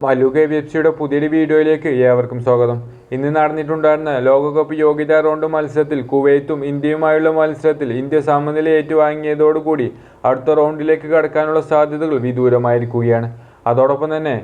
Mallu K V F സിയുടെ പുതിയൊരു വീഡിയോയിലേക്ക് ഏവർക്കും സ്വാഗതം. ഇന്ന് നടന്നിട്ടുണ്ടായിരുന്ന ലോകകപ്പ് യോഗ്യതാ റൗണ്ട് മത്സരത്തിൽ കുവൈത്തും ഇന്ത്യയുമായുള്ള മത്സരത്തിൽ ഇന്ത്യ സമനില ഏറ്റുവാങ്ങിയതോടുകൂടി അടുത്ത റൗണ്ടിലേക്ക് കടക്കാനുള്ള സാധ്യതകൾ വിദൂരമായിരിക്കുകയാണ്. അതോടൊപ്പം തന്നെ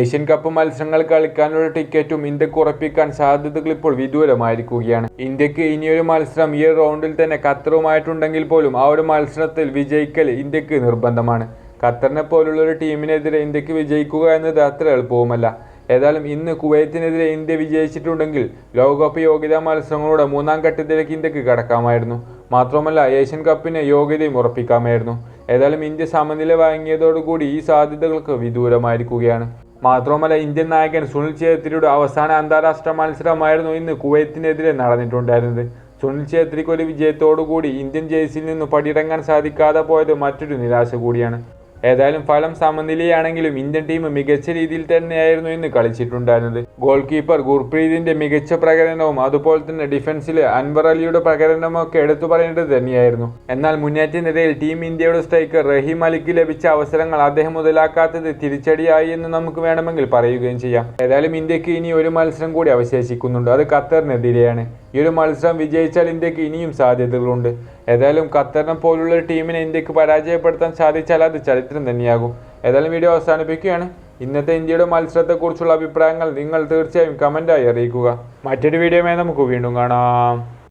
ഏഷ്യൻ കപ്പ് മത്സരങ്ങൾ കളിക്കാനുള്ള ടിക്കറ്റും ഇന്ത്യയ്ക്ക് ഉറപ്പിക്കാൻ സാധ്യതകൾ ഇപ്പോൾ വിദൂരമായിരിക്കുകയാണ്. ഇന്ത്യയ്ക്ക് ഇനിയൊരു മത്സരം ഈ റൗണ്ടിൽ തന്നെ ഖത്തറുമായിട്ടുണ്ടെങ്കിൽ പോലും ആ ഒരു മത്സരത്തിൽ വിജയിക്കൽ ഇന്ത്യയ്ക്ക് നിർബന്ധമാണ്. ഖത്തറിനെ പോലുള്ള ഒരു ടീമിനെതിരെ ഇന്ത്യയ്ക്ക് വിജയിക്കുക എന്നത് അത്ര എളുപ്പവുമല്ല. ഏതായാലും ഇന്ന് കുവൈത്തിനെതിരെ ഇന്ത്യ വിജയിച്ചിട്ടുണ്ടെങ്കിൽ ലോകകപ്പ് യോഗ്യതാ മത്സരങ്ങളുടെ മൂന്നാം ഘട്ടത്തിലേക്ക് ഇന്ത്യയ്ക്ക് കടക്കാമായിരുന്നു. മാത്രമല്ല ഏഷ്യൻ കപ്പിന് യോഗ്യതയും ഉറപ്പിക്കാമായിരുന്നു. ഏതായാലും ഇന്ത്യ സമനില വാങ്ങിയതോടുകൂടി ഈ സാധ്യതകൾക്ക് വിദൂരമായിരിക്കുകയാണ്. മാത്രമല്ല ഇന്ത്യൻ നായകൻ സുനിൽ ഛേത്രിയുടെ അവസാന അന്താരാഷ്ട്ര മത്സരമായിരുന്നു ഇന്ന് കുവൈത്തിനെതിരെ നടന്നിട്ടുണ്ടായിരുന്നത്. സുനിൽ ഛേത്രിക്ക് ഒരു വിജയത്തോടുകൂടി ഇന്ത്യൻ ജേഴ്സിയിൽ നിന്ന് പടിയിറങ്ങാൻ സാധിക്കാതെ പോയത് മറ്റൊരു നിരാശ കൂടിയാണ്. ഏതായാലും ഫലം സമനിലയാണെങ്കിലും ഇന്ത്യൻ ടീം മികച്ച രീതിയിൽ തന്നെയായിരുന്നു ഇന്ന് കളിച്ചിട്ടുണ്ടായിരുന്നത്. ഗോൾ കീപ്പർ ഗുർപ്രീതിന്റെ മികച്ച പ്രകടനവും അതുപോലെ തന്നെ ഡിഫൻസിലെ അൻവർ അലിയുടെ പ്രകടനമൊക്കെ എടുത്തു പറയേണ്ടത് തന്നെയായിരുന്നു. എന്നാൽ മുന്നേറ്റനിരയിൽ ടീം ഇന്ത്യയുടെ സ്ട്രൈക്കർ റഹീം അലിക്ക് ലഭിച്ച അവസരങ്ങൾ അദ്ദേഹം മുതലാക്കാത്തത് തിരിച്ചടിയായി എന്ന് നമുക്ക് വേണമെങ്കിൽ പറയുകയും ചെയ്യാം. ഏതായാലും ഇന്ത്യയ്ക്ക് ഇനി ഒരു മത്സരം കൂടി അവശേഷിക്കുന്നുണ്ട്. അത് ഖത്തറിനെതിരെയാണ്. ഈ ഒരു മത്സരം വിജയിച്ചാൽ ഇന്ത്യയ്ക്ക് ഇനിയും സാധ്യതകളുണ്ട്. ഏതായാലും ഖത്തറിനെ പോലുള്ള ടീമിനെ ഇന്ത്യയ്ക്ക് പരാജയപ്പെടുത്താൻ സാധിച്ചാൽ അത് ചരിത്രം തന്നെയാകും. ഏതായാലും വീഡിയോ അവസാനിപ്പിക്കുകയാണ്. ഇന്നത്തെ ഇന്ത്യയുടെ മത്സരത്തെക്കുറിച്ചുള്ള അഭിപ്രായങ്ങൾ നിങ്ങൾ തീർച്ചയായും കമന്റായി അറിയിക്കുക. മറ്റൊരു വീഡിയോയുമായി നമുക്ക് വീണ്ടും കാണാം.